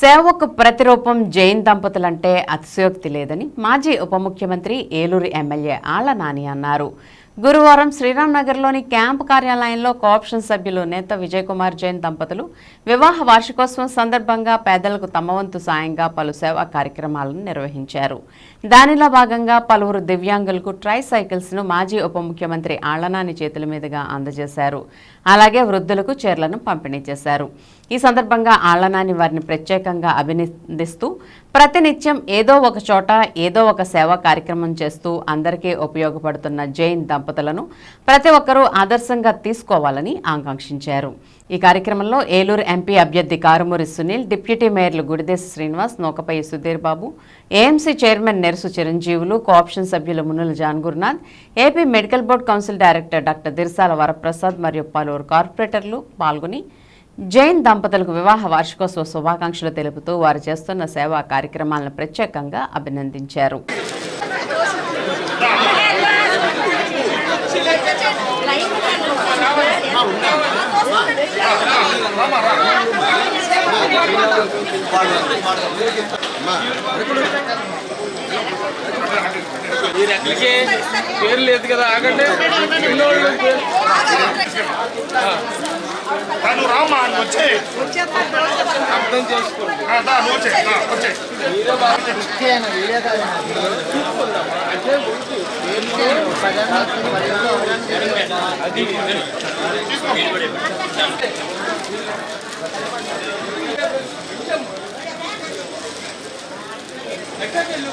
సేవకు ప్రతిరూపం జైన్ దంపతులంటే అతిశయోక్తి లేదని మాజీ ఉప ముఖ్యమంత్రి ఏలూరు ఎమ్మెల్యే ఆళ్ళ నాని అన్నారు. గురువారం శ్రీరామ్ నగర్లోని క్యాంపు కార్యాలయంలో కోఆప్షన్ సభ్యులు నేత విజయ్ కుమార్ జైన్ దంపతులు వివాహ వార్షికోత్సవం సందర్భంగా పేదలకు తమ వంతు సాయంగా పలు సేవా కార్యక్రమాలను నిర్వహించారు. దానిలో భాగంగా పలువురు దివ్యాంగులకు ట్రై సైకిల్స్ను మాజీ ఉప ముఖ్యమంత్రి ఆళ్ళనాని చేతుల మీదుగా అందజేశారు. అలాగే వృద్ధులకు చీరలను పంపిణీ చేశారు. ఈ సందర్భంగా ఆళ్ళనాని వారిని ప్రత్యేకంగా అభినందిస్తూ ప్రతినిత్యం ఏదో ఒక చోట ఏదో ఒక సేవా కార్యక్రమం చేస్తూ అందరికీ ఉపయోగపడుతున్న జైన్ దంపతులను ప్రతి ఒక్కరూ ఆదర్శంగా తీసుకోవాలని ఆకాంక్షించారు. ఈ కార్యక్రమంలో ఏలూరు ఎంపీ అభ్యర్థి కారుమూరి సునీల్ డిప్యూటీ మేయర్లు గుడిదేశ శ్రీనివాస్ నోకపై Sudheer Babu AMC chairman Nerasu Chiranjeevulu cooption సభ్యులు మునుల John Gurunath AP medical board council director doctor Dirsala Varaprasad మరియు పలువురు కార్పొరేటర్లు పాల్గొని జైన్ దంపతులకు వివాహ వార్షికోత్సవ శుభాకాంక్షలు తెలుపుతూ వారు చేస్తున్న సేవా కార్యక్రమాలను ప్రత్యేకంగా అభినందించారు. మీరు ఎక్కడికి పేరు లేదు కదా ఆగండి. రామ్మా అని వచ్చే. అర్థం చేసుకోండి. ఎక్కడికి వెళ్ళు